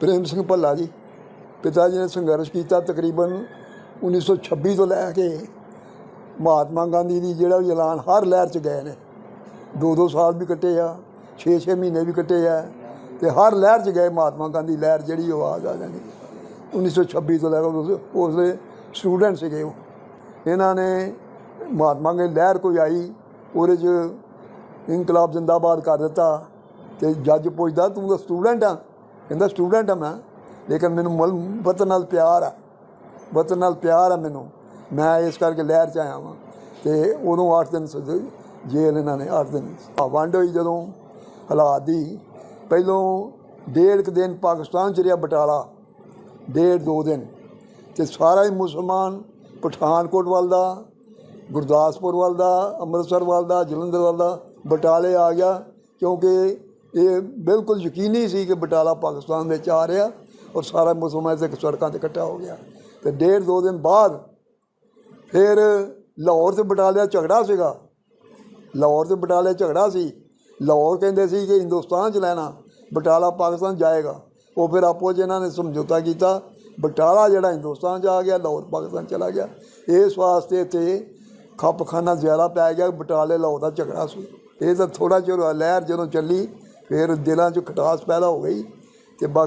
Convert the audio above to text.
ਪ੍ਰੇਮ ਸਿੰਘ ਭੱਲਾ ਜੀ, ਪਿਤਾ ਜੀ ਨੇ ਸੰਘਰਸ਼ ਕੀਤਾ ਤਕਰੀਬਨ 1926 ਤੋਂ ਲੈ ਕੇ ਮਹਾਤਮਾ ਗਾਂਧੀ ਦੀ, ਜਿਹੜਾ ਵੀ ਐਲਾਨ ਹਰ ਲਹਿਰ 'ਚ ਗਏ ਨੇ। ਦੋ ਦੋ ਸਾਲ ਵੀ ਕੱਟੇ ਆ 6-6 ਮਹੀਨੇ ਵੀ ਕੱਟੇ ਆ ਤੇ ਹਰ ਲਹਿਰ 'ਚ ਗਏ ਮਹਾਤਮਾ ਗਾਂਧੀ, ਲਹਿਰ ਜਿਹੜੀ ਉਹ ਆ ਜਾਣੀ। 1926 ਤੋਂ ਲੈ ਕੇ ਉਸ ਉਸਦੇ ਸਟੂਡੈਂਟ ਸੀਗੇ ਉਹ। ਇਹਨਾਂ ਨੇ ਮਹਾਤਮਾ ਗਾਂਧੀ ਲਹਿਰ ਕੋਈ ਆਈ, ਉਹਦੇ 'ਚ ਇਨਕਲਾਬ ਜ਼ਿੰਦਾਬਾਦ ਕਰ ਦਿੱਤਾ ਤੇ ਜੱਜ ਪੁੱਛਦਾ, ਤੂੰ ਤਾਂ ਸਟੂਡੈਂਟ ਆ? ਕਹਿੰਦਾ ਸਟੂਡੈਂਟ ਆ ਮੈਂ, ਲੇਕਿਨ ਮੈਨੂੰ ਮਲ, ਵਤਨ ਨਾਲ ਪਿਆਰ ਆ। ਵਤਨ ਨਾਲ ਪਿਆਰ ਆ ਮੈਨੂੰ। ਮੈਂ ਇਸ ਕਰਕੇ ਲਹਿਰ ਚ ਆਇਆ ਵਾਂ ਤੇ ਉਦੋਂ 8 ਦਿਨ ਸਜ਼ਾ ਜੇਲ੍ਹ ਇਹਨਾਂ ਨੇ 8 ਦਿਨ। ਆ ਵੰਡ ਹੋਈ ਜਦੋਂ ਹਾਲਾਤ ਦੀ। ਪਹਿਲੋਂ ਡੇਢ ਕੁ ਦਿਨ ਪਾਕਿਸਤਾਨ ਚ ਰਿਹਾ ਬਟਾਲਾ, ਡੇਢ ਦੋ ਦਿਨ। ਤੇ ਸਾਰਾ ਹੀ ਮੁਸਲਮਾਨ ਪਠਾਨਕੋਟ ਵੱਲ ਦਾ, ਗੁਰਦਾਸਪੁਰ ਵੱਲ ਦਾ, ਅੰਮ੍ਰਿਤਸਰ ਵੱਲ ਦਾ, ਜਲੰਧਰ ਵੱਲ ਦਾ ਬਟਾਲੇ ਆ ਗਿਆ, ਕਿਉਂਕਿ ਇਹ ਬਿਲਕੁਲ ਯਕੀਨੀ ਸੀ ਕਿ ਬਟਾਲਾ ਪਾਕਿਸਤਾਨ ਵਿੱਚ ਆ ਰਿਹਾ ਔਰ ਸਾਰਾ ਮੁਸਲਮਾਨ ਇੱਥੇ ਸੜਕਾਂ ਤੇ ਇਕੱਠਾ ਹੋ ਗਿਆ। ਤੇ ਡੇਢ ਦੋ ਦਿਨ ਬਾਅਦ ਫਿਰ ਲਾਹੌਰ ਤੇ ਬਟਾਲੇ ਦਾ ਝਗੜਾ ਸੀਗਾ। ਲਾਹੌਰ ਤੇ ਬਟਾਲੇ ਝਗੜਾ ਸੀ। ਲਾਹੌਰ ਕਹਿੰਦੇ ਸੀ ਕਿ ਹਿੰਦੁਸਤਾਨ ਚ ਲੈਣਾ, ਬਟਾਲਾ ਪਾਕਿਸਤਾਨ ਜਾਏਗਾ। ਉਹ ਫਿਰ ਆਪੋ 'ਚ ਇਹਨਾਂ ਨੇ ਸਮਝੌਤਾ ਕੀਤਾ, ਬਟਾਲਾ ਜਿਹੜਾ ਹਿੰਦੁਸਤਾਨ ਚ ਆ ਗਿਆ, ਲਾਹੌਰ ਪਾਕਿਸਤਾਨ ਚਲਾ ਗਿਆ। ਇਸ ਵਾਸਤੇ ਤੇ ਖੱਪਖਾਨਾ ਜ਼ਿਆਦਾ ਪੈ ਗਿਆ ਬਟਾਲੇ ਲਾਹੌਰ ਦਾ ਝਗੜਾ ਸੀ। ਇਹ ਤਾਂ ਥੋੜਾ ਚਿਰ ਲਹਿਰ ਜਦੋਂ ਚੱਲੀ ਫਿਰ ਦਿਲਾਂ 'ਚ ਖਟਾਸ ਪੈਦਾ ਹੋ ਗਈ ਤੇ ਬਾਕੀ